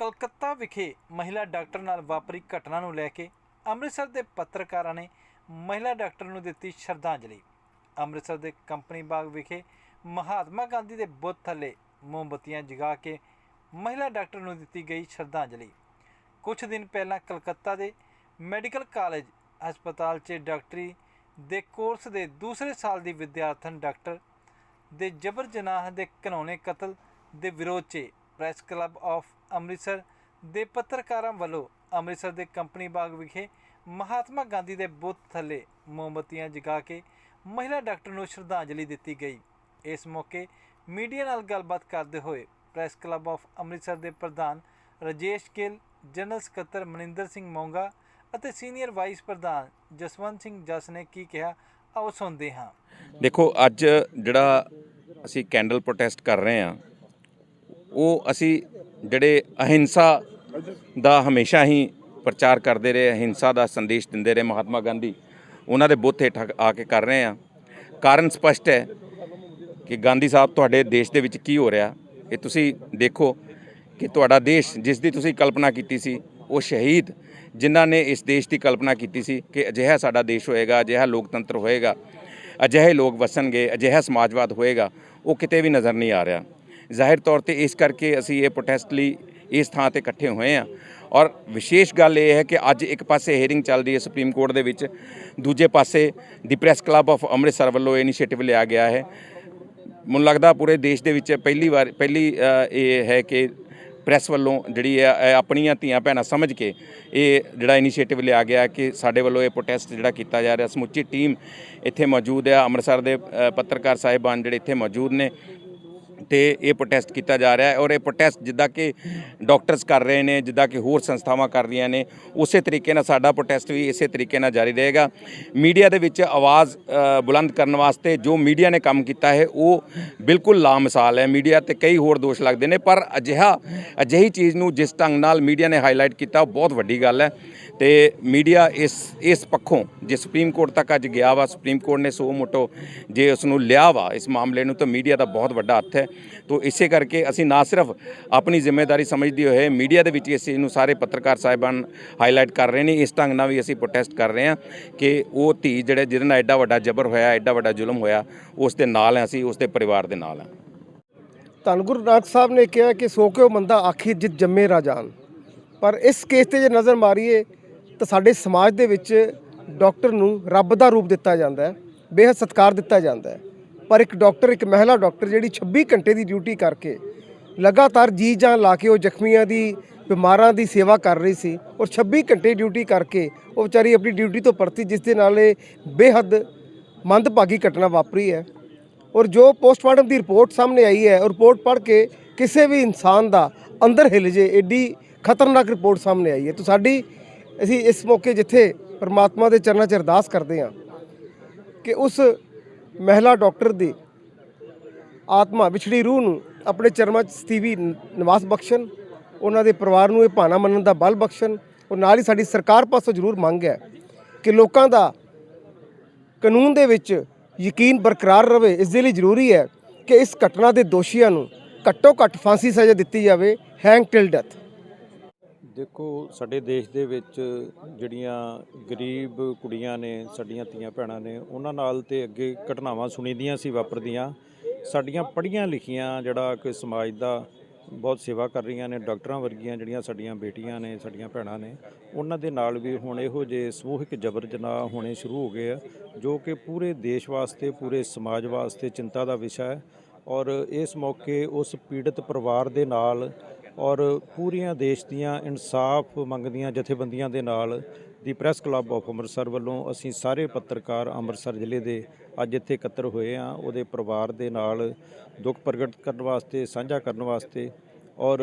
ਕਲਕੱਤਾ ਵਿਖੇ ਮਹਿਲਾ ਡਾਕਟਰ ਨਾਲ ਵਾਪਰੀ ਘਟਨਾ ਨੂੰ ਲੈ ਕੇ ਅੰਮ੍ਰਿਤਸਰ ਦੇ ਪੱਤਰਕਾਰਾਂ ਨੇ ਮਹਿਲਾ ਡਾਕਟਰ ਨੂੰ ਦਿੱਤੀ ਸ਼ਰਧਾਂਜਲੀ। ਅੰਮ੍ਰਿਤਸਰ ਦੇ ਕੰਪਨੀ ਬਾਗ ਵਿਖੇ ਮਹਾਤਮਾ ਗਾਂਧੀ ਦੇ ਬੁੱਤ ਥੱਲੇ ਮੋਮਬੱਤੀਆਂ ਜਗਾ ਕੇ ਮਹਿਲਾ ਡਾਕਟਰ ਨੂੰ ਦਿੱਤੀ ਗਈ ਸ਼ਰਧਾਂਜਲੀ। ਕੁਝ ਦਿਨ ਪਹਿਲਾਂ ਕਲਕੱਤਾ ਦੇ ਮੈਡੀਕਲ ਕਾਲਜ ਹਸਪਤਾਲ 'ਚ ਡਾਕਟਰੀ ਦੇ ਕੋਰਸ ਦੇ ਦੂਸਰੇ ਸਾਲ ਦੀ ਵਿਦਿਆਰਥਣ ਡਾਕਟਰ ਦੇ ਜਬਰ ਜਨਾਹ ਦੇ ਘਿਨੌਣੇ ਕਤਲ ਦੇ ਵਿਰੋਧ 'ਚ ਪ੍ਰੈਸ ਕਲੱਬ ਆਫ ਅੰਮ੍ਰਿਤਸਰ ਦੇ ਪੱਤਰਕਾਰਾਂ ਵੱਲੋਂ ਅੰਮ੍ਰਿਤਸਰ ਦੇ ਕੰਪਨੀ ਬਾਗ ਵਿਖੇ ਮਹਾਤਮਾ ਗਾਂਧੀ ਦੇ ਬੁੱਤ ਥੱਲੇ ਮੋਮਬੱਤੀਆਂ ਜਗਾ ਕੇ ਮਹਿਲਾ ਡਾਕਟਰ ਨੂੰ ਸ਼ਰਧਾਂਜਲੀ ਦਿੱਤੀ ਗਈ। ਇਸ ਮੌਕੇ ਮੀਡੀਆ ਨਾਲ ਗੱਲਬਾਤ ਕਰਦੇ ਹੋਏ ਪ੍ਰੈਸ ਕਲੱਬ ਆਫ ਅੰਮ੍ਰਿਤਸਰ ਦੇ ਪ੍ਰਧਾਨ ਰਜੇਸ਼ ਗਿੱਲ, ਜਨਰਲ ਸਕੱਤਰ ਮਨਿੰਦਰ ਸਿੰਘ ਮੋਂਗਾ ਅਤੇ ਸੀਨੀਅਰ ਵਾਈਸ ਪ੍ਰਧਾਨ ਜਸਵੰਤ ਸਿੰਘ ਜਸ ਨੇ ਕੀ ਕਿਹਾ, ਆਓ ਸੁਣਦੇ ਹਾਂ। ਦੇਖੋ, ਅੱਜ ਜਿਹੜਾ ਅਸੀਂ ਕੈਂਡਲ ਪ੍ਰੋਟੈਸਟ ਕਰ ਰਹੇ ਹਾਂ ਉਹ ਅਸੀਂ ਜਿਹੜੇ ਅਹਿੰਸਾ ਦਾ ਹਮੇਸ਼ਾ ਹੀ ਪ੍ਰਚਾਰ ਕਰਦੇ ਰਹੇ, ਅਹਿੰਸਾ ਦਾ ਸੰਦੇਸ਼ ਦਿੰਦੇ ਰਹੇ ਮਹਾਤਮਾ ਗਾਂਧੀ, ਉਹਨਾਂ ਦੇ ਬੁੱਤ ਹੇਠ ਆ ਕੇ ਕਰ ਰਹੇ ਹਾਂ। ਕਾਰਨ ਸਪਸ਼ਟ ਹੈ ਕਿ ਗਾਂਧੀ ਸਾਹਿਬ ਤੁਹਾਡੇ ਦੇਸ਼ ਦੇ ਵਿੱਚ ਕੀ ਹੋ ਰਿਹਾ? ਇਹ ਤੁਸੀਂ ਦੇਖੋ ਕਿ ਤੁਹਾਡਾ ਦੇਸ਼ ਜਿਸ ਦੀ ਤੁਸੀਂ ਕਲਪਨਾ ਕੀਤੀ ਸੀ, ਉਹ ਸ਼ਹੀਦ ਜਿਨ੍ਹਾਂ ਨੇ ਇਸ ਦੇਸ਼ ਦੀ ਕਲਪਨਾ ਕੀਤੀ ਸੀ ਕਿ ਅਜਿਹਾ ਸਾਡਾ ਦੇਸ਼ ਹੋਏਗਾ, ਅਜਿਹਾ ਲੋਕਤੰਤਰ ਹੋਏਗਾ, ਅਜਿਹੇ ਲੋਕ ਵਸਣਗੇ, ਅਜਿਹਾ ਸਮਾਜਵਾਦ ਹੋਏਗਾ, ਉਹ ਕਿਤੇ ਵੀ ਨਜ਼ਰ ਨਹੀਂ ਆ ਰਿਹਾ। ਜ਼ਾਹਿਰ ਤੌਰ ਤੇ ਇਸ ਕਰਕੇ ਅਸੀਂ ਇਹ ਪ੍ਰੋਟੈਸਟ ਲਈ ਇਸ ਥਾਂ ਤੇ ਇਕੱਠੇ ਹੋਏ ਹਾਂ। ਔਰ ਵਿਸ਼ੇਸ਼ ਗੱਲ ਇਹ ਹੈ ਕਿ ਅੱਜ ਇੱਕ ਪਾਸੇ ਹੀਅਰਿੰਗ ਚੱਲ ਰਹੀ ਹੈ ਸੁਪਰੀਮ ਕੋਰਟ ਦੇ ਵਿੱਚ, ਦੂਜੇ ਪਾਸੇ the press club of Amritsar ਵੱਲੋਂ ਇਨੀਸ਼ੀਏਟਿਵ ਲਿਆ ਗਿਆ ਹੈ। ਮੈਨੂੰ ਲੱਗਦਾ ਪੂਰੇ ਦੇਸ਼ ਦੇ ਵਿੱਚ ਪਹਿਲੀ ਵਾਰ, ਪਹਿਲੀ ਇਹ ਹੈ ਕਿ ਪ੍ਰੈਸ ਵੱਲੋਂ ਜਿਹੜੀ ਹੈ ਆਪਣੀਆਂ ਧੀਆਂ ਭੈਣਾਂ ਸਮਝ ਕੇ ਇਹ ਜਿਹੜਾ ਇਨੀਸ਼ੀਏਟਿਵ ਲਿਆ ਗਿਆ ਕਿ ਸਾਡੇ ਵੱਲੋਂ ਇਹ ਪ੍ਰੋਟੈਸਟ ਜਿਹੜਾ ਕੀਤਾ ਜਾ ਰਿਹਾ। ਸਮੁੱਚੀ ਟੀਮ ਇੱਥੇ ਮੌਜੂਦ ਹੈ। ਅੰਮ੍ਰਿਤਸਰ ਦੇ ਪੱਤਰਕਾਰ ਸਾਹਿਬਾਨ ਜਿਹੜੇ ਇੱਥੇ ਮੌਜੂਦ ਨੇ ਤੇ ਇਹ ਪ੍ਰੋਟੈਸਟ ਕੀਤਾ ਜਾ ਰਿਹਾ ਹੈ ਔਰ ਇਹ ਪ੍ਰੋਟੈਸਟ ਜਿੱਦਾਂ ਕਿ ਡਾਕਟਰਸ ਕਰ ਰਹੇ ਨੇ, ਜਿੱਦਾਂ ਕਿ ਹੋਰ ਸੰਸਥਾਵਾਂ ਕਰ ਰਹੀਆਂ ਨੇ, ਉਸੇ ਤਰੀਕੇ ਨਾਲ ਸਾਡਾ ਪ੍ਰੋਟੈਸਟ ਵੀ ਇਸੇ ਤਰੀਕੇ ਨਾਲ ਜਾਰੀ ਰਹੇਗਾ। ਮੀਡੀਆ ਦੇ ਵਿੱਚ ਆਵਾਜ਼ ਬੁਲੰਦ ਕਰਨ ਵਾਸਤੇ ਜੋ ਮੀਡੀਆ ਨੇ ਕੰਮ ਕੀਤਾ ਹੈ, ਉਹ ਬਿਲਕੁਲ ਲਾਮਿਸਾਲ ਹੈ। ਮੀਡੀਆ ਤੇ ਕਈ ਹੋਰ ਦੋਸ਼ ਲੱਗਦੇ ਨੇ, ਪਰ ਅਜਿਹਾ, ਅਜਿਹੀ ਚੀਜ਼ ਨੂੰ ਜਿਸ ਢੰਗ ਨਾਲ ਮੀਡੀਆ ਨੇ ਹਾਈਲਾਈਟ ਕੀਤਾ, ਉਹ ਬਹੁਤ ਵੱਡੀ ਗੱਲ ਹੈ। ਤੇ ਮੀਡੀਆ ਇਸ ਇਸ ਪੱਖੋਂ ਜੇ ਸੁਪਰੀਮ ਕੋਰਟ ਤੱਕ ਅੱਜ ਗਿਆ ਵਾ, ਸੁਪਰੀਮ ਕੋਰਟ ਨੇ ਸੋ ਮੋਟੋ ਜੇ ਉਸ ਨੂੰ ਲਿਆ ਵਾ ਇਸ ਮਾਮਲੇ ਨੂੰ, ਤਾਂ ਮੀਡੀਆ ਦਾ ਬਹੁਤ ਵੱਡਾ ਹੱਥ ਹੈ। ਤੋਂ ਇਸੇ ਕਰਕੇ ਅਸੀਂ ਨਾ ਸਿਰਫ ਆਪਣੀ ਜ਼ਿੰਮੇਵਾਰੀ ਸਮਝਦੇ ਹੋਏ ਮੀਡੀਆ ਦੇ ਵਿੱਚ ਇਸ ਚੀਜ਼ ਨੂੰ ਸਾਰੇ ਪੱਤਰਕਾਰ ਸਾਹਿਬਾਨ ਹਾਈਲਾਈਟ ਕਰ ਰਹੇ ਨੇ। ਇਸ ਢੰਗ ਨਾਲ ਵੀ ਅਸੀਂ ਪ੍ਰੋਟੈਸਟ ਕਰ ਰਹੇ ਹਾਂ ਕਿ ਉਹ ਧੀ ਜਿਹੜੇ, ਜਿਹਦੇ ਨਾਲ ਐਡਾ ਵੱਡਾ ਜ਼ਬਰ ਹੋਇਆ, ਐਡਾ ਵੱਡਾ ਜ਼ੁਲਮ ਹੋਇਆ, ਉਸ ਦੇ ਨਾਲ ਹੈ ਅਸੀਂ, ਉਸ ਦੇ ਪਰਿਵਾਰ ਦੇ ਨਾਲ ਹਾਂ। ਧੰਨ ਗੁਰੂ ਨਾਨਕ ਸਾਹਿਬ ਨੇ ਕਿਹਾ ਕਿ ਸੋ ਕਿਉ ਮੰਦਾ ਆਖੀ, ਜਿਤ ਜੰਮੇ ਰਾਜਾਨ ਪਰ ਇਸ ਕੇਸ ਤੇ ਜੇ ਨਜ਼ਰ ਮਾਰੀਏ, ਤਾਂ ਸਾਡੇ ਸਮਾਜ ਦੇ ਵਿੱਚ ਡਾਕਟਰ ਨੂੰ ਰੱਬ ਦਾ ਰੂਪ ਦਿੱਤਾ ਜਾਂਦਾ ਹੈ, ਬੇਹੱਦ ਸਤਿਕਾਰ ਦਿੱਤਾ ਜਾਂਦਾ ਹੈ। ਪਰ ਇੱਕ ਡਾਕਟਰ, ਇੱਕ ਮਹਿਲਾ ਡਾਕਟਰ ਜਿਹੜੀ 26 ਘੰਟੇ ਦੀ ਡਿਊਟੀ ਕਰਕੇ ਲਗਾਤਾਰ ਜੀ ਜਾਨ ਲਾ ਕੇ ਉਹ ਜ਼ਖਮੀਆਂ ਦੀ, ਬਿਮਾਰਾਂ ਦੀ ਸੇਵਾ ਕਰ ਰਹੀ ਸੀ ਔਰ 26 ਘੰਟੇ ਡਿਊਟੀ ਕਰਕੇ ਉਹ ਵਿਚਾਰੀ ਆਪਣੀ ਡਿਊਟੀ ਤੋਂ ਪਰਤੀ, ਜਿਸ ਦੇ ਨਾਲ ਇਹ ਬੇਹੱਦ ਮੰਦਭਾਗੀ ਘਟਨਾ ਵਾਪਰੀ ਹੈ। ਔਰ ਜੋ ਪੋਸਟਮਾਰਟਮ ਦੀ ਰਿਪੋਰਟ ਸਾਹਮਣੇ ਆਈ ਹੈ ਉਹ ਰਿਪੋਰਟ ਪੜ੍ਹ ਕੇ ਕਿਸੇ ਵੀ ਇਨਸਾਨ ਦਾ ਅੰਦਰ ਹਿੱਲ ਜੇ, ਏਡੀ ਖਤਰਨਾਕ ਰਿਪੋਰਟ ਸਾਹਮਣੇ ਆਈ ਹੈ। ਤਾਂ ਸਾਡੀ, ਅਸੀਂ ਇਸ ਮੌਕੇ ਜਿੱਥੇ ਪਰਮਾਤਮਾ ਦੇ ਚਰਨਾਂ 'ਚ ਅਰਦਾਸ ਕਰਦੇ ਹਾਂ ਕਿ ਉਸ ਮਹਿਲਾ ਡਾਕਟਰ ਦੀ ਆਤਮਾ, ਵਿਛੜੀ ਰੂਹ ਨੂੰ ਆਪਣੇ ਚਰਮਾਂ 'ਚ ਸਤੀਵੀ ਨਿਵਾਸ ਬਖਸ਼ਣ, ਉਹਨਾਂ ਦੇ ਪਰਿਵਾਰ ਨੂੰ ਇਹ ਭਾਣਾ ਮੰਨਣ ਦਾ ਬਲ ਬਖਸ਼ਣ ਔਰ ਨਾਲ ਹੀ ਸਾਡੀ ਸਰਕਾਰ ਪਾਸੋਂ ਜ਼ਰੂਰ ਮੰਗ ਹੈ ਕਿ ਲੋਕਾਂ ਦਾ ਕਾਨੂੰਨ ਦੇ ਵਿੱਚ ਯਕੀਨ ਬਰਕਰਾਰ ਰਵੇ, ਇਸ ਦੇ ਲਈ ਜ਼ਰੂਰੀ ਹੈ ਕਿ ਇਸ ਘਟਨਾ ਦੇ ਦੋਸ਼ੀਆਂ ਨੂੰ ਘੱਟੋ ਘੱਟ ਫਾਂਸੀ ਸਜ਼ਾ ਦਿੱਤੀ ਜਾਵੇ ਹੈਂਗ ਟਿਲ ਡੈਥ ਦੇਖੋ, ਸਾਡੇ ਦੇਸ਼ ਦੇ ਵਿੱਚ ਜਿਹੜੀਆਂ ਗਰੀਬ ਕੁੜੀਆਂ ਨੇ, ਸਾਡੀਆਂ ਧੀਆਂ ਭੈਣਾਂ ਨੇ, ਉਹਨਾਂ ਨਾਲ ਤੇ ਅੱਗੇ ਘਟਨਾਵਾਂ ਸੁਣੀਦੀਆਂ ਸੀ, ਵਾਪਰਦੀਆਂ। ਸਾਡੀਆਂ ਪੜ੍ਹੀਆਂ ਲਿਖੀਆਂ ਜਿਹੜਾ ਕਿ ਸਮਾਜ ਦਾ ਬਹੁਤ ਸੇਵਾ ਕਰ ਰਹੀਆਂ ਨੇ, ਡਾਕਟਰਾਂ ਵਰਗੀਆਂ ਜਿਹੜੀਆਂ ਸਾਡੀਆਂ ਬੇਟੀਆਂ ਨੇ, ਸਾਡੀਆਂ ਭੈਣਾਂ ਨੇ, ਉਹਨਾਂ ਦੇ ਨਾਲ ਵੀ ਹੁਣ ਇਹੋ ਜਿਹੇ ਸਮੂਹਿਕ ਜਬਰ ਜਨਾਹ ਹੋਣੇ ਸ਼ੁਰੂ ਹੋ ਗਏ ਆ, ਜੋ ਕਿ ਪੂਰੇ ਦੇਸ਼ ਵਾਸਤੇ, ਪੂਰੇ ਸਮਾਜ ਵਾਸਤੇ ਚਿੰਤਾ ਦਾ ਵਿਸ਼ਾ ਹੈ। ਔਰ ਇਸ ਮੌਕੇ ਉਸ ਪੀੜਤ ਪਰਿਵਾਰ ਦੇ ਨਾਲ ਔਰ ਪੂਰੀਆਂ ਦੇਸ਼ ਦੀਆਂ ਇਨਸਾਫ ਮੰਗਦੀਆਂ ਜਥੇਬੰਦੀਆਂ ਦੇ ਨਾਲ the press club of Amritsar ਵੱਲੋਂ ਅਸੀਂ ਸਾਰੇ ਪੱਤਰਕਾਰ ਅੰਮ੍ਰਿਤਸਰ ਜ਼ਿਲ੍ਹੇ ਦੇ ਅੱਜ ਇੱਥੇ ਇਕੱਤਰ ਹੋਏ ਆ ਉਹਦੇ ਪਰਿਵਾਰ ਦੇ ਨਾਲ ਦੁੱਖ ਪ੍ਰਗਟ ਕਰਨ ਵਾਸਤੇ, ਸਾਂਝਾ ਕਰਨ ਵਾਸਤੇ ਔਰ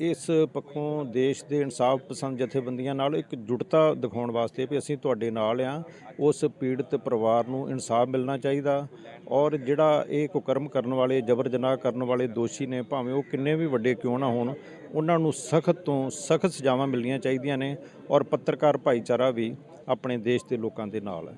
ਇਸ ਪੱਖੋਂ ਦੇਸ਼ ਦੇ ਇਨਸਾਫ ਪਸੰਦ ਜਥੇਬੰਦੀਆਂ ਨਾਲ ਇੱਕ ਜੁੜਤਾ ਦਿਖਾਉਣ ਵਾਸਤੇ ਵੀ ਅਸੀਂ ਤੁਹਾਡੇ ਨਾਲ ਆ ਉਸ ਪੀੜਤ ਪਰਿਵਾਰ ਨੂੰ ਇਨਸਾਫ ਮਿਲਣਾ ਚਾਹੀਦਾ ਔਰ ਜਿਹੜਾ ਇਹ ਕੁਕਰਮ ਕਰਨ ਵਾਲੇ ਜਬਰ ਜਨਾਹ ਕਰਨ ਵਾਲੇ ਦੋਸ਼ੀ ਨੇ, ਭਾਵੇਂ ਉਹ ਕਿੰਨੇ ਵੀ ਵੱਡੇ ਕਿਉਂ ਨਾ ਹੋਣ, ਉਹਨਾਂ ਨੂੰ ਸਖਤ ਤੋਂ ਸਖਤ ਸਜ਼ਾਵਾਂ ਮਿਲਣੀਆਂ ਚਾਹੀਦੀਆਂ ਨੇ ਔਰ ਪੱਤਰਕਾਰ ਭਾਈਚਾਰਾ ਵੀ ਆਪਣੇ ਦੇਸ਼ ਦੇ ਲੋਕਾਂ ਦੇ ਨਾਲ ਹੈ।